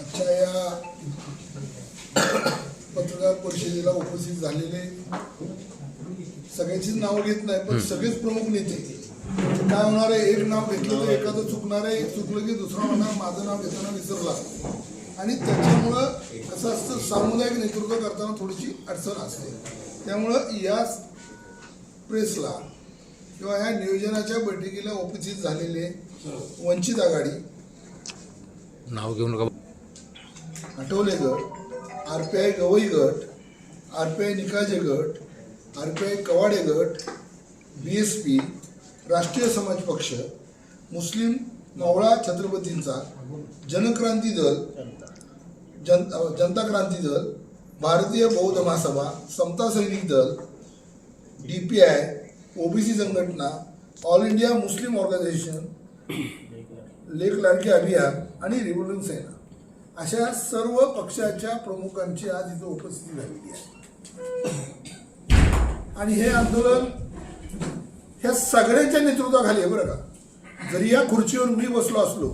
आजच्या या पत्रकार परिषदेला उपस्थित झालेले सगळ्यांचीच नाव घेत नाही पण सगळेच प्रमुख नेते. काय होणार आहे? एक नाव घेतलं तर एखादं चुकणार आहे एक चुकलं की दुसरा म्हणणार माझं नाव घेताना विसरला. आणि त्याच्यामुळं कसं असतं सामुदायिक नेतृत्व करताना थोडीशी अडचण असते. त्यामुळं या प्रेसला किंवा ह्या नियोजनाच्या बैठकीला उपस्थित झालेले वंचित आघाडी नाव घेऊ नका. आठवले गट आर पी आय गवई गट आर पी आय निकाजे गट आर पी आय कवाडे गट बी एस पी राष्ट्रीय समाज पक्ष मुस्लिम मावळा छत्रपतींचा जनक्रांती दल जन जनता क्रांती दल भारतीय बौद्ध Mahasabha Samata Sainik Dal D P I OBC संघटना ऑल इंडिया मुस्लिम ऑर्गनायझेशन लेख लाडके अभियान आणि रिव्होल्यूशन सेना. अशा सर्व पक्षाच्या प्रमुखांची आज इथं उपस्थिती झालेली आहे. आणि हे आंदोलन ह्या सगळ्यांच्या नेतृत्वाखाली आहे बरं का. जरी या खुर्चीवर मी बसलो असलो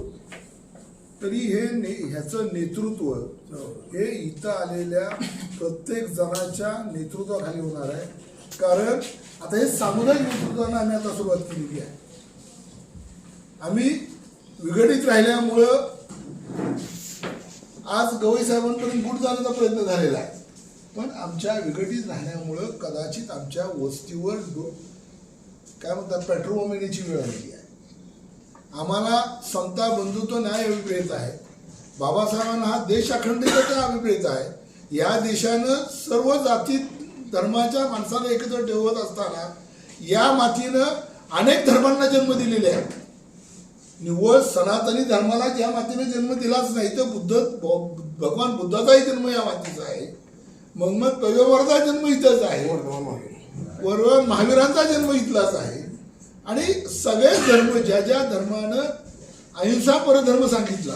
तरी हे ने ह्याचं नेतृत्व हे इथं आलेल्या प्रत्येक जणाच्या नेतृत्वाखाली होणार आहे. कारण आता हे सामुदायिक नेतृत्वानं आम्ही आता सुरुवात केलेली आहे. आम्ही विघटित राहिल्यामुळं आज गवई साहेबांपर्यंत गुट जाण्याचा प्रयत्न झालेला आहे. पण आमच्या विघटित राहण्यामुळं कदाचित आमच्या वस्तीवर काय म्हणतात पेट्रोल येण्याची वेळ आलेली आहे. आम्हाला समता बंधुत्व न्याय अभिप्रेत आहे. बाबासाहेबांना हा देश अखंडितता अभिप्रेत आहे. या देशानं सर्व जाती धर्माच्या माणसाला एकत्र ठेवत असताना या मातीनं अनेक धर्मांना जन्म दिलेले आहे निव्वळ सनातनी धर्माला ज्या मातीने जन्म दिलाच नाही तर बुद्ध भगवान बुद्धाचाही जन्म या मातीचा आहे. मग मग कव्यवरचा जन्म इथंच आहे. बरोबर महावीरांचा जन्म इथलाच आहे. आणि सगळे धर्म ज्या ज्या धर्मानं अहिंसा परधर्म सांगितला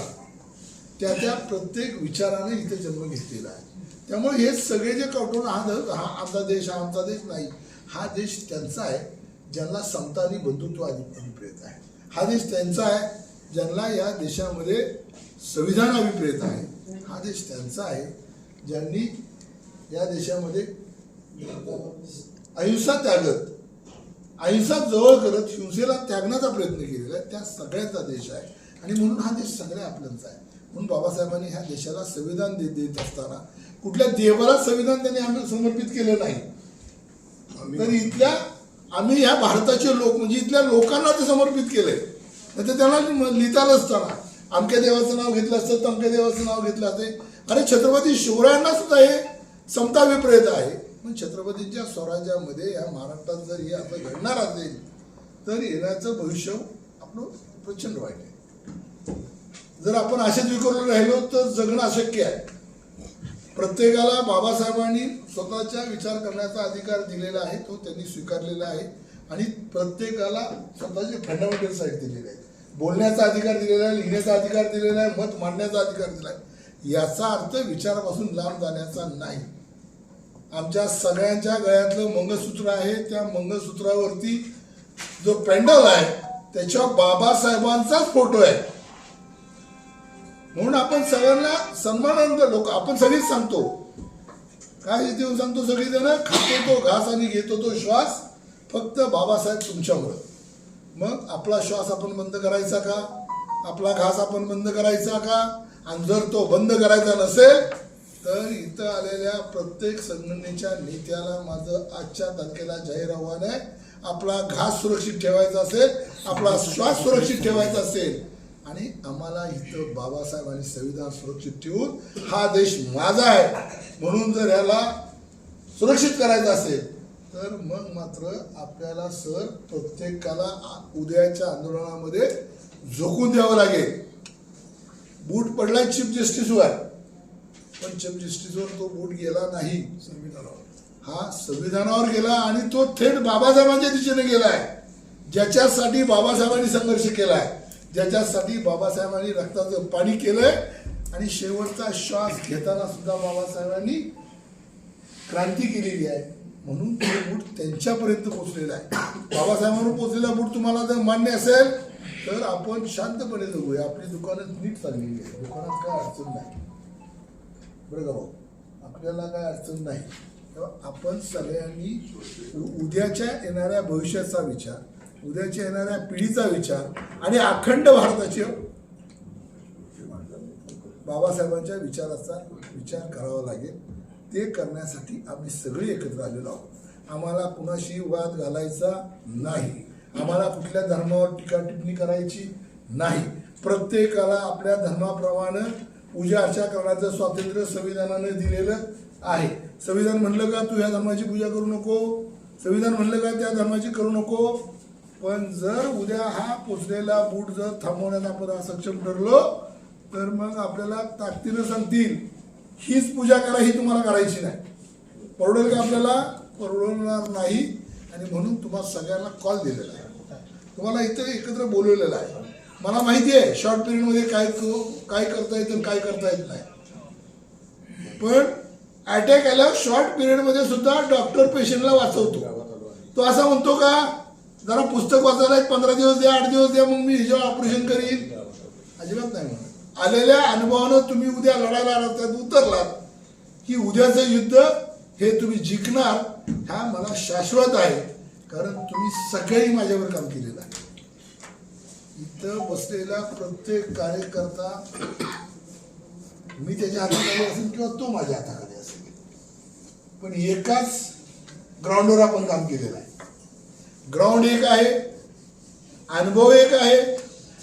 त्या त्या प्रत्येक विचाराने इथे जन्म घेतलेला आहे. त्यामुळे हे सगळे जे कौटुंब हा धर्म हा आमचा देश हा आमचा देश नाही हा देश त्यांचा आहे ज्यांना समता आणि बंधुत्व अधि- अभिप्रेत आहे. हा देश त्यांचा आहे ज्यांना या देशामध्ये संविधान अभिप्रेत आहे. हा देश त्यांचा आहे ज्यांनी या देशामध्ये अहिंसा त्यागत अहिंसा जवळ करत हिंसेला त्यागण्याचा प्रयत्न केलेला आहे. त्या सगळ्यांचा देश आहे. आणि म्हणून हा देश सगळ्या आपल्याचा आहे. म्हणून बाबासाहेबांनी ह्या देशाला संविधान देत देत असताना कुठल्या देवाला संविधान त्यांनी आम्ही समर्पित केलं नाही. तर इथल्या आम्ही ह्या भारताचे लोक म्हणजे इथल्या लोकांना ते समर्पित केलंय. नाही तर त्यांना म- असताना अमक्या देवाचं नाव घेतलं असतं तमक्या देवाचं नाव घेतलं असते. अरे छत्रपती शिवरायांना सुद्धा हे समता विपरीत आहे. पण छत्रपतींच्या स्वराज्यामध्ये या महाराष्ट्रात जर हे आता घडणार असेल तर येण्याचं भविष्य आपलं प्रचंड वाईट आहे. जर आपण असेच विकरून राहिलो तर जगणं अशक्य आहे. प्रत्येकाला बाबासाहेबांनी स्वतःचा विचार करण्याचा अधिकार दिलेला आहे तो त्यांनी स्वीकारलेला आहे. आणि प्रत्येकाला स्वतःचे फंडामेंटल साईट दिलेले आहे बोलण्याचा अधिकार दिलेला आहे लिहिण्याचा अधिकार दिलेला आहे मत मांडण्याचा अधिकार दिला आहे. याचा अर्थ विचारापासून लांब जाण्याचा नाही. आमच्या सगळ्यांच्या गळ्यातलं मंगळसूत्र आहे त्या मंगळसूत्रावरती जो पॅन्डल आहे त्याच्यावर बाबासाहेबांचाच फोटो आहे. म्हणून आपण सगळ्यांना सन्मानानंतर लोक आपण सगळीच सांगतो. काय देऊन सांगतो सगळीजण? खातो तो घास आणि घेतो तो श्वास. फक्त बाबासाहेब तुमच्यामुळं. मग आपला श्वास आपण बंद करायचा का? आपला घास आपण बंद करायचा का? आणि जर तो बंद करायचा नसेल तर इथं आलेल्या प्रत्येक संघटनेच्या नेत्याला माझं आजच्या तारखेला जाहीर आव्हान आहे. आपला घास सुरक्षित ठेवायचा असेल आपला श्वास सुरक्षित ठेवायचा असेल आणि आम्हाला इथं बाबासाहेब आणि संविधान सुरक्षित ठेवून हा देश माझा आहे. म्हणून जर याला सुरक्षित करायचं असेल तर मग मात्र आपल्याला सर प्रत्येकाला उद्याच्या आंदोलनामध्ये झोकून द्यावं लागेल. बूट पडलाय चीफ जस्टिसवर पण चीफ जस्टिसवर तो बूट गेला नाही. संविधानावर हा संविधानावर गेला आणि तो थेट बाबासाहेबांच्या दिशेने गेलाय. ज्याच्यासाठी बाबासाहेबांनी संघर्ष केलाय. ज्याच्यासाठी बाबासाहेबांनी रक्ताचं पाणी केलंय आणि शेवटचा श्वास घेताना सुद्धा बाबासाहेबांनी क्रांती केलेली आहे. म्हणून ते बूट त्यांच्यापर्यंत पोहोचलेला आहे. बाबासाहेबांवर पोहोचलेला बूट तुम्हाला जर मान्य असेल तर आपण शांतपणे जगूया आपली दुकानं नीट चाललेली आहे दुकानात काय अडचण नाही. बरं का भाऊ? आपल्याला काय अडचण नाही. तेव्हा आपण सगळ्यांनी उद्याच्या येणाऱ्या भविष्याचा विचार उद्याच्या येणाऱ्या पिढीचा विचार आणि अखंड भारताचे बाबासाहेबांच्या विचाराचा विचार करावा लागेल. ते करण्यासाठी आम्ही सगळे एकत्र आलेलो आहोत. आम्हाला कुणाशी वाद घालायचा नाही. आम्हाला कुठल्या धर्मावर टीका टिप्पणी करायची नाही. प्रत्येकाला आपल्या धर्माप्रमाणे पूजा अर्चा करण्याचं स्वातंत्र्य संविधानाने दिलेलं आहे. संविधान म्हणलं का तू ह्या धर्माची पूजा करू नको? संविधान म्हणलं का त्या धर्माची करू नको? पण जर उद्या हा पोचलेला बूट जर थांबवण्यात आपण सक्षम ठरलो तर मग आपल्याला ताकदीनं सांगतील हीच पूजा करा ही तुम्हाला करायची नाही. परवडेल का आपल्याला? परवडणार नाही. आणि म्हणून तुम्हाला सगळ्यांना कॉल दिलेला आहे. तुम्हाला इथं एकत्र बोलवलेलं आहे. मला माहिती आहे शॉर्ट पिरियडमध्ये काय काय करता येतं आणि काय करता येत नाही. पण अटॅक आल्यावर शॉर्ट पिरियडमध्ये सुद्धा डॉक्टर पेशंटला वाचवतो. तो असा म्हणतो का? जरा पुस्तक वाचायला एक पंधरा दिवस द्या आठ दिवस द्या मग मी हिच्यावर ऑपरेशन करीन. अजिबात नाही म्हणत आलेल्या अनुभवानं तुम्ही उद्या लढायला त्यात उतरलात की उद्याचं युद्ध हे तुम्ही जिंकणार हा मला शाश्वत आहे. कारण तुम्ही सगळ्यांनी माझ्यावर काम केलेलं आहे. इथं बसलेला प्रत्येक कार्यकर्ता मी त्याच्या हाताखाली असेल किंवा तो माझ्या हाताखाली असेल. पण एकाच ग्राउंडवर आपण काम केलेलं आहे. ग्राउंड एक आहे अनुभव एक आहे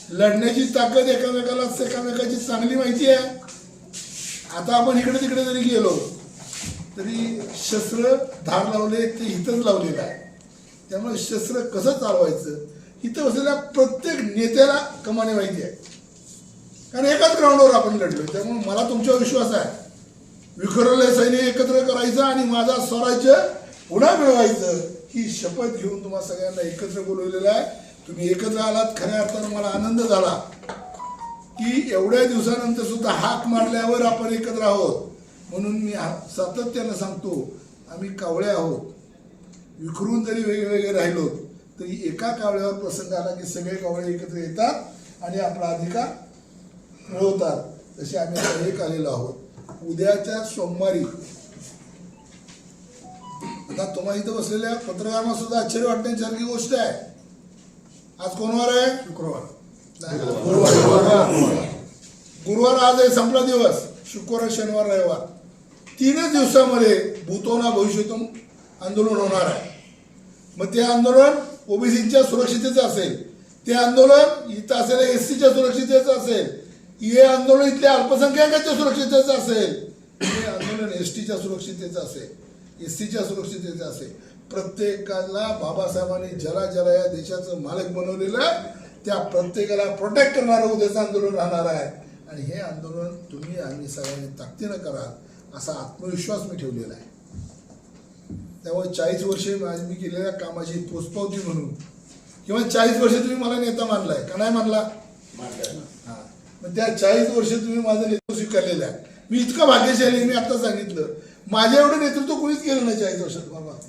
लढण्याची ताकद एकामेकाला एकामेकाची चांगली माहिती आहे. आता आपण इकडे तिकडे जरी गेलो तरी शस्त्र धार लावले ते इथंच लावलेलं आहे. त्यामुळे शस्त्र कसं चालवायचं इथं बसलेल्या प्रत्येक नेत्याला कमाने माहिती आहे. कारण एकाच ग्राउंडवर आपण लढलो त्यामुळे मला तुमच्यावर विश्वास आहे. विखुरलेले सैन्य एकत्र करायचं आणि माझा स्वराज्य पुन्हा मिळवायचं. ही शपथ घेऊन तुम्हा सगळ्यांना एकत्र बोलवलेलं आहे. तुम्ही एकत्र आलात खऱ्या अर्थानं मला आनंद झाला. की एवढ्या दिवसानंतर सुद्धा हाक मारल्यावर आपण एकत्र आहोत. म्हणून मी हा- सातत्यानं सांगतो आम्ही कावळे आहोत. विखरून जरी वेगवेगळे राहिलो तरी एका कावळ्यावर प्रसंग आला की सगळे कावळे एकत्र येतात आणि आपला अधिकार मिळवतात. तसे आम्ही एक आलेलो आहोत. उद्याच्या सोमवारी आता तुम्हाला इथं बसलेल्या पत्रकारांना सुद्धा आश्चर्य वाटण्यासारखी गोष्ट आहे. आज कोणवार आहे? शुक्रवार. गुरुवार. आज आहे संपला दिवस. शुक्रवार शनिवार रविवार. तीनच दिवसामध्ये भूतोना भविष्यतून आंदोलन होणार आहे. मग ते आंदोलन ओबीसीच्या सुरक्षितेचं असेल ते आंदोलन इथं असलेल्या एस सीच्या सुरक्षितेचं असेल हे आंदोलन इथल्या अल्पसंख्याकांच्या सुरक्षितेचं असेल हे आंदोलन एस टीच्या सुरक्षितेचं असेल. एस सीच्या सुरक्षितेचं असेल प्रत्येकाला बाबासाहेबांनी जला जला या देशाचं मालक बनवलेलं आहे. त्या प्रत्येकाला प्रोटेक्ट करणारं उद्याचं आंदोलन राहणार आहे. आणि हे आंदोलन तुम्ही आम्ही सगळ्यांनी ताकदीनं कराल असा आत्मविश्वास मी ठेवलेला आहे. त्यामुळे चाळीस वर्षे माझी मी केलेल्या कामाची पोचपावती म्हणून किंवा चाळीस वर्ष तुम्ही मला नेता मानलाय का नाही मानला? हा. मग त्या चाळीस वर्ष तुम्ही माझं नेतृत्व स्वीकारलेलं आहे. मी इतकं भाग्यशाली मी आता सांगितलं. माझ्या एवढं नेतृत्व कोणीच केलं नाही चाळीस वर्षात बाबा.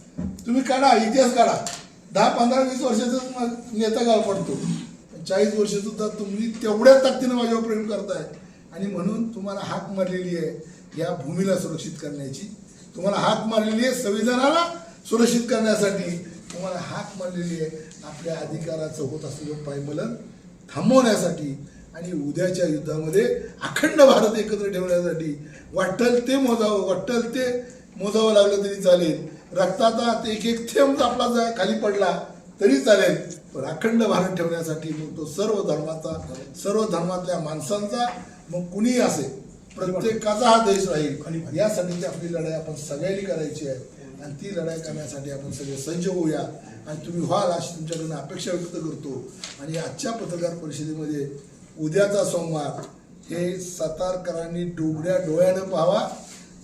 तुम्ही काढा इतिहास काढा. दहा पंधरा वीस वर्षाचा नेता गाव पडतो. चाळीस वर्ष सुद्धा तुम्ही तेवढ्या ताकदीनं माझ्यावर प्रेम करताय. आणि म्हणून तुम्हाला हाक मारलेली आहे या भूमीला सुरक्षित करण्याची. तुम्हाला हाक मारलेली आहे संविधानाला सुरक्षित करण्यासाठी. तुम्हाला हाक मारलेली आहे आपल्या अधिकाराचं होत असलेलं पायमलन थांबवण्यासाठी. आणि उद्याच्या युद्धामध्ये अखंड भारत एकत्र ठेवण्यासाठी वाटल ते मोजावं वाटल ते मोजावं लागलं तरी चालेल. रक्ताचा एक एक थेंब आपला जर खाली पडला तरी चालेल. पण अखंड भारत ठेवण्यासाठी मग तो सर्व धर्माचा सर्व धर्मातल्या माणसांचा मग कुणीही असेल प्रत्येकाचा हा देश राहील. यासाठीची आपली लढाई आपण सगळ्यांनी करायची आहे. आणि ती लढाई करण्यासाठी आपण सगळे सज्ज होऊया. आणि तुम्ही व्हाल अशी तुमच्याकडून अपेक्षा व्यक्त करतो. आणि आजच्या पत्रकार परिषदेमध्ये उद्याचा सोमवार. हे सातारकरांनी डोबड्या डोळ्यानं पाहावा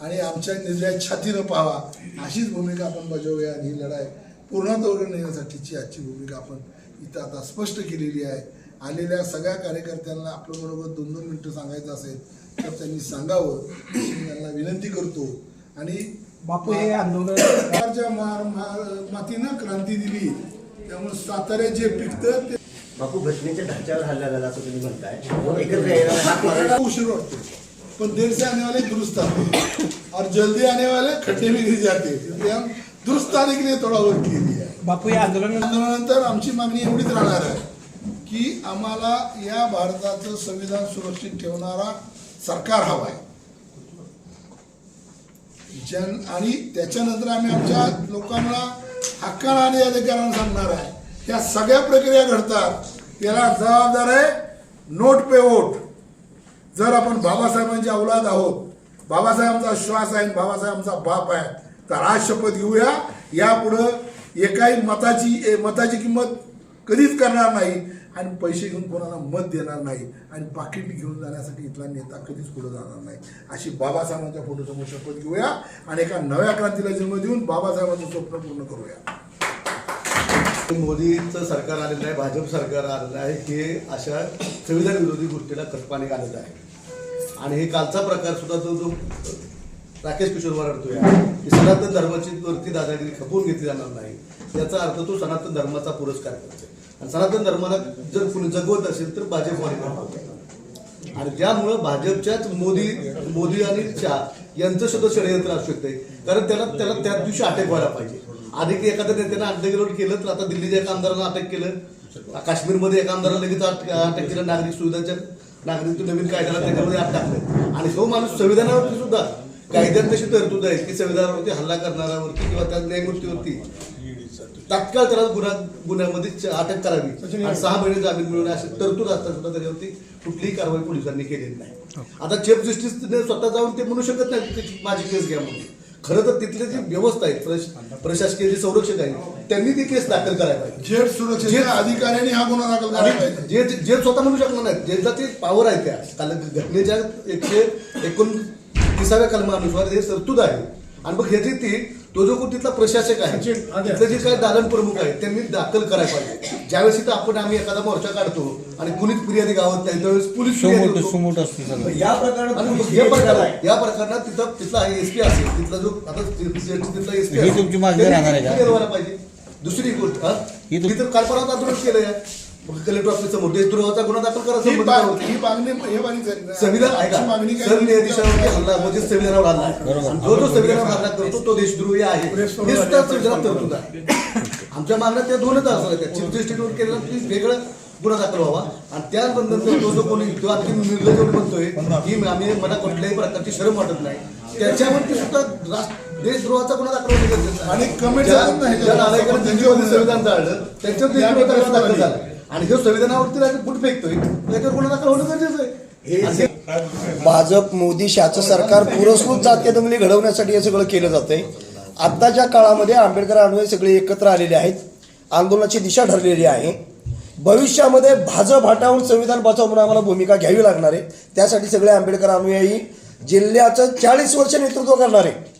आणि आमच्या निर्णय छातीनं पाहावा. अशीच भूमिका आपण बजावूया आणि ही लढाई पूर्णत्वावर नेण्यासाठीची आजची भूमिका आपण इथं आता स्पष्ट केलेली आहे. आलेल्या सगळ्या कार्यकर्त्यांना आपल्या बरोबर दोन दोन मिनिटं सांगायचं असेल तर त्यांनी सांगावं. मी त्यांना विनंती करतो. आणि बापू हे आंदोलन सरकारच्या मार मार- मातीनं क्रांती दिली. त्यामुळे साताऱ्यात जे पिकतं ते बापू घटनेच्या ढाच्यावर हल्ला झाला असं तुम्ही म्हणताय. एकत्र येणार उशीर वाटतो. पण देर से आने वाले दुरुस्त आते हैं और जल्दी आने वाले खड्डे में गिर जाते. हैं इसलिए हम दुरुस्त आने के लिए थोड़ा वर्क किया है बापू या आंदोलन आंदोलनानंतर आमची मागणी एवढीच राहणार आहे की आम्हाला या भारताचं संविधान सुरक्षित ठेवणारा सरकार हवा आहे. जन आणि त्याच्यानंतर आम्ही आमच्या लोकांना हक्कानं आणि अधिकारानं सांगणार आहे. या सगळ्या प्रक्रिया घडतात. याला जबाबदार आहे नोट पे वोट. जर आपण बाबासाहेबांचे औलाद आहोत बाबासाहेबांचा श्वास आहे आणि बाबासाहेब आमचा बाप आहे तर आज शपथ घेऊया यापुढं एकाही मताची ए- मताची किंमत कधीच करणार नाही आणि पैसे घेऊन कोणाला मत देणार नाही आणि पाकिट घेऊन जाण्यासाठी इथला नेता कधीच पुढे जाणार नाही. अशी बाबासाहेबांच्या फोटोसमोर शपथ घेऊया आणि एका नव्या क्रांतीला जन्म देऊन बाबासाहेबांचं स्वप्न पूर्ण करूया. मोदीचं सरकार आलेलं आहे भाजप सरकार आलेलं आहे हे अशा संविधान विरोधी गोष्टीला खतपाणी आलेलं आहे. आणि हे कालचा प्रकार सुद्धा तो जो राकेश किशोर अडतोय की सनातन धर्माची वरती दादागिरी खपवून घेतली जाणार नाही याचा अर्थ तो सनातन धर्माचा पुरस्कार करतोय. आणि सनातन धर्माला जर कुणी जगवत असेल तर भाजप करतो आणि त्यामुळं भाजपच्याच मोदी मोदी आणि शाह यांचं सुद्धा षडयंत्र असू शकते कारण त्याला त्याला त्या दिवशी अटक व्हायला पाहिजे. आधी एखाद्या नेत्यानं अटक केलं तर आता दिल्लीच्या एका आमदाराला अटक केलं. काश्मीरमध्ये एका आमदाराला लगेच अटक केलं नागरिक सुविधाच्या नागरिक नवीन कायद्याला त्याच्यामध्ये आत टाकलं. आणि तो माणूस संविधानावरती सुद्धा कायद्यात तशी तरतूद आहे की संविधानावरती हल्ला करणाऱ्यावरती किंवा त्या न्यायमूर्तीवरती तात्काळ त्याला गुन्हा गुन्ह्यामध्ये अटक करावी. आणि सहा महिने जामीन मिळवणे अशी तरतूद असता सुद्धा त्याच्यावरती कुठलीही कारवाई पोलिसांनी केलेली नाही. आता चीफ जस्टिसने स्वतः जाऊन ते म्हणू शकत नाही माझी केस घ्या म्हणून. खरं तर तिथले जी व्यवस्था आहे प्रश- प्रशासकीय जे संरक्षक आहेत त्यांनी ती केस दाखल करायला पाहिजे. जेट सुरक्षेच्या अधिकाऱ्यांनी हा गुन्हा दाखल करायला पाहिजे. जे जे स्वतः म्हणू शकणार नाहीत ज्यांचा ते पॉवर आहे त्या काल घटनेच्या एकशे एकोणतीसाव्या कलमानुसार हे तरतूद आहे. आणि मग ह्याची ती तो जो कोण तिथला प्रशासक आहे तिथले जे काही दालन प्रमुख आहेत त्यांनी दाखल करायला पाहिजे. ज्यावेळेस इथं आपण आम्ही एखादा मोर्चा काढतो आणि कुणीच फिर्यादी गावात नाही त्यावेळेस पोलीस या प्रकरणात या कराय. या प्रकरणात तिथं तिथला एसपी असेल तिथला जो आता तिथला एसपी ही तुमची मागणी राहणार आहे का? पाहिजे. दुसरी गोष्ट ही तर काल परवा आंदोलन केलं या कलेक्टर ऑफिसचा मोठे द्रोहाचा गुन्हा दाखल ही करायचा माग- ही मागणी हे मागणी झाली. संविधान आमची ऐका. मागणी काय? सरन्यायाधीशावरती हल्ला म्हणजे संविधानावर हल्ला आहे. आणि जो जो संविधानावर हल्ला करतो तो देशद्रोही आहे. हे सुद्धा संविधानात तरतूद आहे आमच्या मागण्या त्या दोनच असणार त्या चीफ जस्टिसवर केलेला की वेगळं गुन्हा दाखल व्हावा. आणि त्यानंतर तो जो कोणी तो आणखी निर्लज म्हणतोय की आम्ही मला कुठल्याही प्रकारची शरम वाटत नाही. त्याच्यावरती सुद्धा राष्ट्र- देशद्रोहाचा गुन्हा दाखल होणे गरजेचं आहे. आणि ज्या-. ज्या नालायकांनी त्यांच्यावरती संविधान जाळलं त्यांच्यावर देशद्रोहाचा गुन्हा दाखल झाला. आणि जो संविधानावरती राजा फुट फेकतोय. त्याच्यावर गुन्हा दाखल होणं गरजेचं आहे? ते- भाजप मोदी शाचं सरकार पुरस्कृत जातीय दंगली घडवण्यासाठी हे सगळं केलं जातंय. आत्ताच्या काळामध्ये आंबेडकर अनुयायी सगळे एकत्र आलेले आहेत. आंदोलनाची दिशा ठरलेली आहे. भविष्यामध्ये भाजप हटावून संविधान बचाव म्हणून आम्हाला भूमिका घ्यावी लागणार आहे. त्यासाठी सगळे आंबेडकर अनुयायी जिल्ह्याचं चाळीस वर्ष नेतृत्व करणार आहे.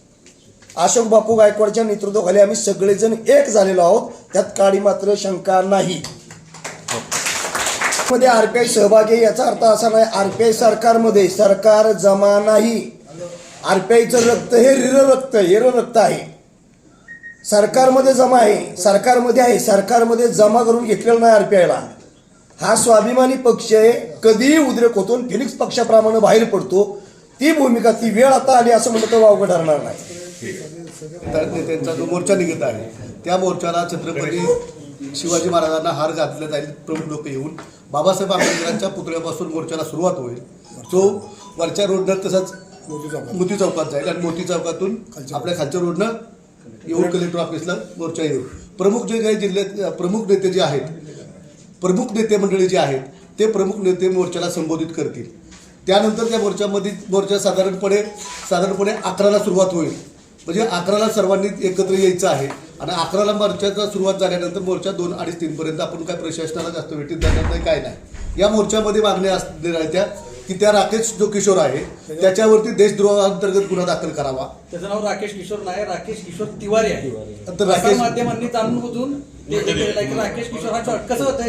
अशोक बापू गायकवाडच्या नेतृत्वाखाली आम्ही सगळेजण एक झालेलो आहोत. त्यात काळी मात्र शंका नाही. मध्ये आरपीआय सहभागी आहे याचा अर्थ असा नाही आरपीआय सरकारमध्ये सरकार जमा नाही. आरपीआयचं रक्त हे रिर रक्त हिर रक्त आहे. सरकारमध्ये जमा आहे सरकारमध्ये आहे सरकारमध्ये जमा करून घेतलेलं नाही आरपीआयला हा स्वाभिमानी पक्ष आहे कधीही उद्रेक होतो फिलिक्स फिनिक्स पक्षाप्रमाणे बाहेर पडतो. ती भूमिका ती वेळ आता आली असं म्हणलं तर वावगं ठरणार नाही. त्यांचा जो मोर्चा निघत आहे त्या मोर्चाला छत्रपती शिवाजी महाराजांना हार घातला जाईल प्रमुख लोक येऊन. बाबासाहेब आंबेडकरांच्या पुतळ्यापासून मोर्चाला सुरुवात होईल. जो वरच्या रोडनं तसंच मोती चौकात. जाईल आणि मोती चौकातून आपल्या खालच्या रोडनं येऊन कलेक्टर ऑफिसला मोर्चा येईल. प्रमुख जे काही जिल्ह्यात प्रमुख नेते जे आहेत प्रमुख नेते मंडळी जे आहेत ते प्रमुख नेते मोर्चाला संबोधित करतील. त्यानंतर त्या मोर्चामध्ये मोर्चा साधारणपणे साधारणपणे अकराला सुरुवात होईल. म्हणजे अकराला सर्वांनी एकत्र यायचं आहे. आणि अकराला मोर्चाचा सुरुवात झाल्यानंतर मोर्चा दोन अडीच तीनपर्यंत आपण काय प्रशासनाला जास्त वेटीत जाणार नाही काय नाही या मोर्चामध्ये मागण्या आहेत त्या की त्या राकेश जो किशोर आहे त्याच्यावरती देशद्रोहाअंतर्गत गुन्हा दाखल करावा त्याचं नाव राकेश किशोर नाही राकेश किशोर तिवारी आहे तर राकेश- माध्यमांनी जाणून बुजून राकेश किशोर हा कसं होतं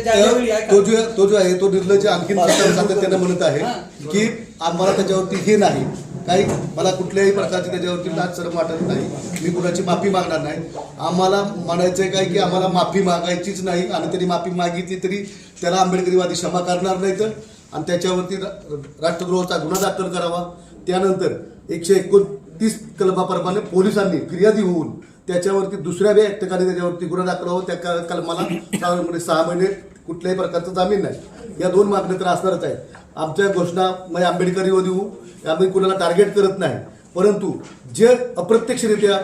तो? जो तो जो आहे तो निर्लज आणखी सातत्यानं म्हणत आहे. की आम्हाला त्याच्यावरती हे नाही काही मला कुठल्याही प्रकारची त्याच्यावरती लाज वाटत नाही. मी कुणाची माफी मागणार नाही. आम्हाला म्हणायचं आहे काय की आम्हाला माफी मागायचीच नाही आणि त्यांनी माफी मागितली तरी त्याला आंबेडकरीवादी क्षमा करणार नाही तर आणि त्याच्यावरती राष्ट्रद्रोहाचा गुन्हा दाखल करावा. त्यानंतर एकशे एकोणतीस कलमाप्रमाणे पोलिसांनी फिर्यादी होऊन त्याच्यावरती दुसऱ्या बी ठिकाणी त्याच्यावरती गुन्हा दाखल व्हावा. त्या कलमाला साधारणपणे सहा महिने कुठल्याही प्रकारचा जामीन नाही. या दोन मागण्या तर असणारच आहेत. आमच्या घोषणा म्हणजे आंबेडकरी देऊ आम्ही कुणाला टार्गेट करत नाही. परंतु जे अप्रत्यक्षरित्या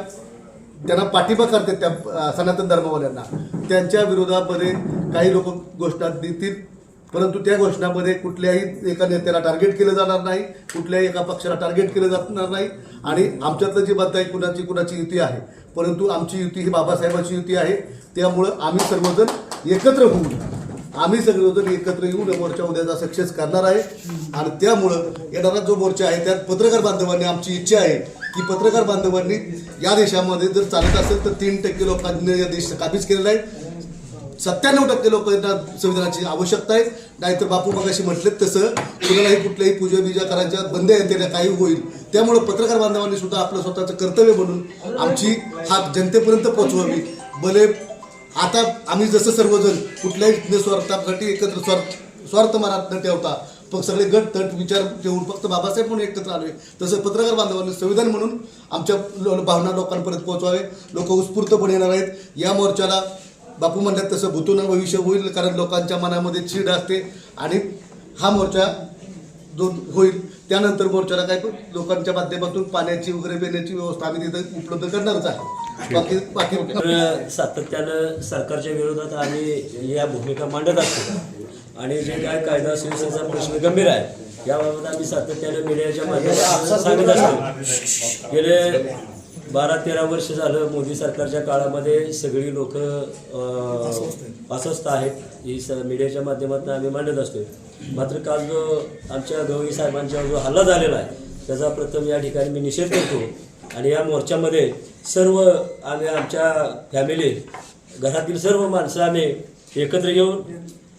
त्यांना पाठिंबा करतात त्या सनातन धर्मवाल्यांना त्यांच्या विरोधामध्ये काही लोक घोषणा देतील. परंतु त्या घोषणामध्ये कुठल्याही एका नेत्याला टार्गेट केलं जाणार नाही कुठल्याही एका पक्षाला टार्गेट केलं जाणार नाही. आणि आमच्यातलं जे मत आहे कुणाची कुणाची युती आहे. परंतु आमची युती ही बाबासाहेबांची युती आहे. त्यामुळं आम्ही सर्वजण एकत्र होऊ. आम्ही सगळेजण एकत्र येऊन मोर्चा उद्याचा सक्सेस करणार आहे. आणि त्यामुळं येणारा जो मोर्चा आहे त्यात पत्रकार बांधवांनी आमची इच्छा आहे की पत्रकार बांधवांनी या देशामध्ये जर चालत असेल तर तीन टक्के लोकांनी या देश काबीज केलेला आहे. सत्त्याण्णव टक्के लोकांना संविधानाची आवश्यकता आहे. नाहीतर बापू मगाशी म्हटले तसं कुणालाही कुठल्याही पूजा बिजा करायच्या बंद आहे काही होईल. त्यामुळं पत्रकार बांधवांनी सुद्धा आपलं स्वतःचं कर्तव्य म्हणून आमची हा जनतेपर्यंत पोहोचवावी. भले आता आम्ही जसं सर्वजण कुठल्याही स्वार्थासाठी एकत्र स्वार्थ स्वार्थ मनात न ठेवता पण सगळे गट तट विचार ठेवून फक्त बाबासाहेब म्हणून एकत्र आले तसं पत्रकार बांधवांनी संविधान म्हणून आमच्या भावना लोकांपर्यंत पोहोचवावे. लोक उत्स्फूर्तपणे येणार आहेत. या मोर्चाला बापू म्हणतात तसं भूतून भविष्य होईल कारण लोकांच्या मनामध्ये चीड असते. आणि हा मोर्चा जो होईल त्यानंतर मोर्चाला काय लोकांच्या माध्यमातून पाण्याची वगैरे पिण्याची व्यवस्था आम्ही तिथं उपलब्ध करणारच आहे. तर सातत्यानं सरकारच्या विरोधात आम्ही या भूमिका मांडत असतो. आणि जे काय कायदा सुव्यवस्थेचा प्रश्न गंभीर आहे याबाबत आम्ही सातत्यानं मीडियाच्या माध्यमातून सांगत असतो. गेले बारा तेरा वर्ष झालं मोदी सरकारच्या काळामध्ये सगळी लोक अस्वस्थ आहेत ही स मीडियाच्या माध्यमातून आम्ही मांडत असतो मात्र काल जो आमच्या गवळी साहेबांच्यावर जो हल्ला झालेला आहे त्याचा प्रथम या ठिकाणी मी निषेध करतो. आणि या मोर्चामध्ये सर्व आम्ही आमच्या फॅमिली घरातील सर्व माणसं आम्ही एकत्र येऊन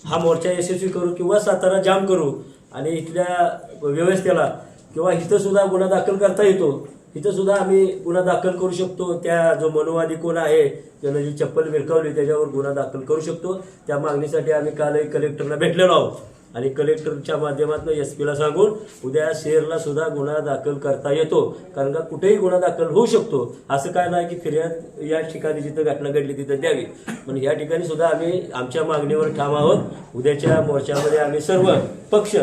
हा मोर्चा यशस्वी करू किंवा सातारा जाम करू आणि इथल्या व्यवस्थेला किंवा इथंसुद्धा गुन्हा दाखल करता येतो. इथंसुद्धा आम्ही गुन्हा दाखल करू शकतो. त्या जो मनोवादी कोण आहे त्यानं जी चप्पल विरकावली त्याच्यावर गुन्हा दाखल करू शकतो. त्या मागणीसाठी आम्ही कालही कलेक्टरला भेटलेलो आहोत. आणि कलेक्टरच्या माध्यमातून एस पीला सांगून उद्या शेअरला सुद्धा गुन्हा दाखल करता येतो. कारण का कुठेही गुन्हा दाखल होऊ शकतो. असं काय नाही की फिर्याद या ठिकाणी जिथं घटना घडली तिथं द्यावी. पण या ठिकाणी सुद्धा आम्ही आमच्या मागणीवर ठाम आहोत. उद्याच्या मोर्चामध्ये आम्ही सर्व पक्ष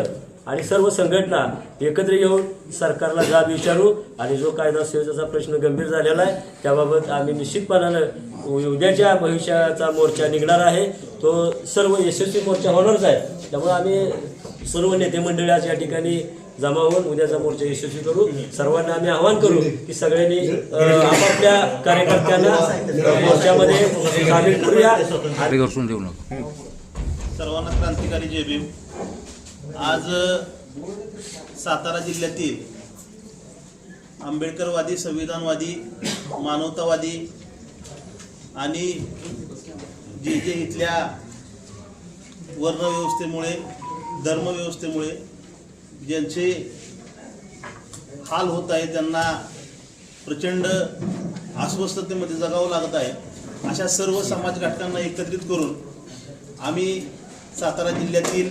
आणि सर्व संघटना एकत्र येऊन सरकारला जाब विचारू आणि जो कायदा सुव्यवस्थेचा प्रश्न गंभीर झालेला आहे. त्याबाबत आम्ही निश्चितपणानं उद्याच्या भविष्याचा मोर्चा निघणार आहे. तो सर्व यशस्वी मोर्चा होणारच आहे. त्यामुळे आम्ही सर्व नेते मंडळी आज या ठिकाणी जमा होऊन उद्याचा मोर्चा यशस्वी करू. सर्वांना आम्ही आवाहन करू की सगळ्यांनी आपापल्या कार्यकर्त्यांना मोर्चामध्ये सामील करूया. सर्वांना क्रांतिकारी जय भीम. आज सातारा जिल्ह्यातील आंबेडकरवादी संविधानवादी मानवतावादी आणि जे जे इथल्या वर्णव्यवस्थेमुळे धर्मव्यवस्थेमुळे ज्यांचे हाल होत आहे त्यांना प्रचंड अस्वस्थतेमध्ये जगावं लागत आहे. अशा सर्व समाज घटकांना एकत्रित करून आम्ही सातारा जिल्ह्यातील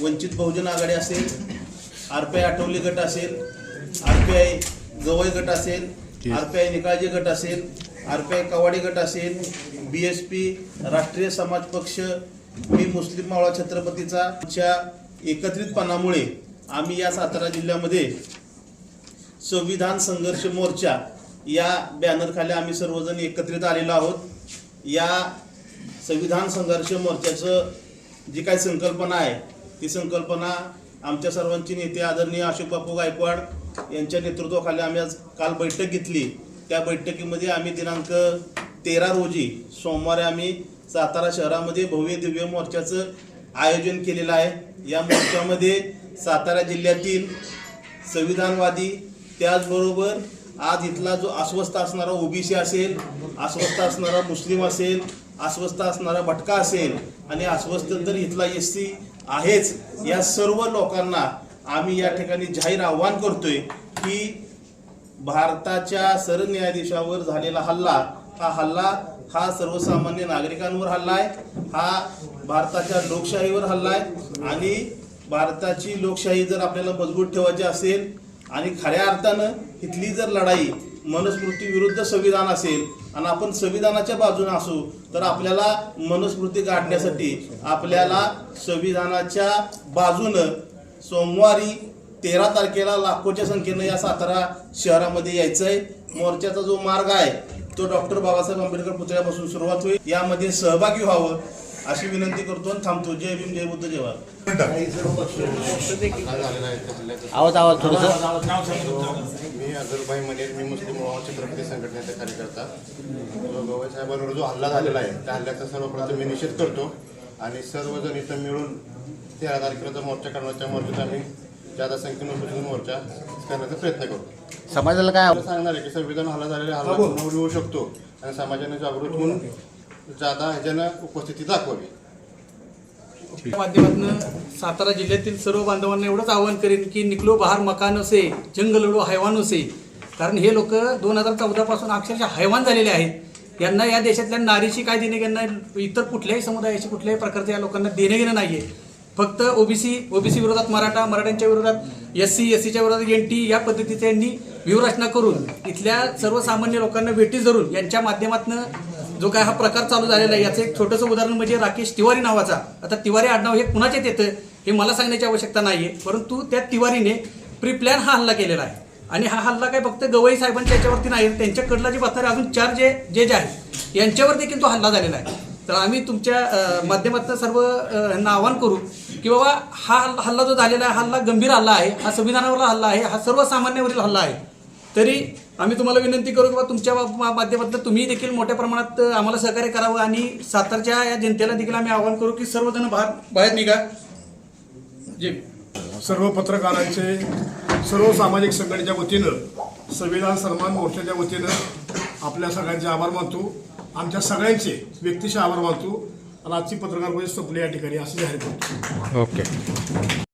वंचित बहुजन आघाडी असेल आर पी आय आठवले गट असेल आर पी आय गवई गट असेल आर पी आय निकाळजे गट असेल आर पी आय कवाडी गट असेल बी एस पी राष्ट्रीय समाज पक्ष मी मुस्लिम मावळा छत्रपतीचा एकत्रितपणामुळे आम्ही या सातारा जिल्ह्यामध्ये संविधान संघर्ष मोर्चा या बॅनरखाली आम्ही सर्वजण एकत्रित आलेलो आहोत. या संविधान संघर्ष मोर्चाचं जी काही संकल्पना आहे ती संकल्पना आमच्या सर्वांची नेते आदरणीय अशोक बापू गायकवाड यांच्या नेतृत्वाखाली आम्ही आज काल बैठक घेतली. त्या बैठकीमध्ये आम्ही दिनांक तेरा रोजी सोमवारी आम्ही सातारा शहरामध्ये भव्य दिव्य मोर्चाचं आयोजन केलेलं आहे. या मोर्चामध्ये सातारा जिल्ह्यातील संविधानवादी त्याचबरोबर आज इथला जो अस्वस्थ असणारा ओबीसी असेल अस्वस्थ असणारा मुस्लिम असेल अस्वस्थ असणारा भटका असेल आणि अस्वस्थ तर इथला एस सी आहेच या सर्व लोकांना आम्ही या ठिकाणी जाहीर आव्हान करतोय की भारताच्या सरन्यायाधीशावर झालेला हल्ला हा हल्ला हा सर्वसामान्य नागरिकांवर हल्ला आहे. हा भारताच्या लोकशाहीवर हल्ला आहे. आणि भारताची लोकशाही जर आपल्याला मजबूत ठेवायची असेल आणि खऱ्या अर्थानं इथली जर लढाई मनुस्मृती विरुद्ध संविधान असेल आणि आपण संविधानाच्या बाजूने असू तर आपल्याला मनुस्मृती काढण्यासाठी आपल्याला संविधानाच्या बाजूनं सोमवारी तेरा तारखेला लाखोच्या संख्येनं या सातारा शहरामध्ये यायचं आहे मोर्चाचा जो मार्ग आहे तो डॉक्टर बाबासाहेब आंबेडकर पुतळ्यापासून सुरुवात होईल. यामध्ये सहभागी व्हावं अशी विनंती करतो आणि थांबतो. जय भीम जय बुद्ध जय भारत. आवाज आवाज थोडस. मी अझरभाई मनेर मी मुस्लिम छत्रपती संघटनेचा कार्यकर्ता. जो गवई साहेबांवर जो हल्ला झालेला आहे त्या हल्ल्याचा सर्वप्रथम मी निषेध करतो. आणि सर्वजण इथं मिळून तेरा तारखेला मोर्चा करणार त्या मोर्चात आम्ही जादा संख्येनं उपस्थित मोर्चा करण्याचा प्रयत्न करू समाजाला काय सांगणार आहे की संविधान हल्ला झालेला हल्ला पुन्हा होऊ शकतो आणि समाजाने जागृत होऊन जादा ह्याच्यानं उपस्थिती दाखवावी. माध्यमातून सातारा जिल्ह्यातील सर्व बांधवांना एवढंच आवाहन करेन की निकलो बहार मकान असे जंग लढो हैवान असे. कारण हे लोक दोन हजार चौदापासून अक्षरशः हैवान झालेले आहेत. यांना या देशातल्या नारीशी काय देणे घेणं नाही इतर कुठल्याही समुदायाशी कुठल्याही प्रकारचं या लोकांना देणे घेणं नाही आहे फक्त ओबीसी ओबीसी विरोधात मराठा मराठ्यांच्या विरोधात एस सी एस सीच्या विरोधात एन टी या पद्धतीचे यांनी व्यूहरचना करून इथल्या सर्वसामान्य लोकांना भेटी धरून यांच्या माध्यमातून जो काय हा प्रकार चालू झालेला आहे याचं एक छोटंसं उदाहरण म्हणजे राकेश तिवारी नावाचा. आता तिवारी आडनाव हे कुणाच्यात येतं हे मला सांगण्याची आवश्यकता नाही आहे परंतु त्या तिवारीने प्री प्लॅन हा हल्ला केलेला आहे. आणि हा हल्ला काय फक्त गवई साहेबांच्या याच्यावरती नाही त्यांच्याकडला जे बातमी अजून चार जे जे जे आहेत यांच्यावर देखील तो हल्ला झालेला आहे. तर आम्ही तुमच्या माध्यमातून सर्व अ, यांना आवाहन करू की बाबा हा हल्ला- हल्ला जो झालेला आहे हल्ला गंभीर हल्ला आहे हा संविधानावरला हल्ला आहे हा सर्वसामान्यावरील हल्ला आहे. तरी आम्ही तुम्हाला विनंती करू की बा तुमच्या मा- माध्यमातून तुम्ही देखील मोठ्या प्रमाणात आम्हाला सहकार्य करावं आणि सातारच्या या जनतेला देखील आम्ही आवाहन करू की सर्वजण बाहेर बाहेर निघा. जे. सर्व पत्रकारांचे सर्व सामाजिक संघटनेच्या वतीनं संविधान सन्मान मोर्चाच्या वतीनं आपल्या सगळ्यांचे आभार मानतो. आमच्या सगळ्यांचे व्यक्तिशः आभार मानतो. आणि आजची पत्रकार परिषद संपली या ठिकाणी. असं जाहीर करतो. ओके.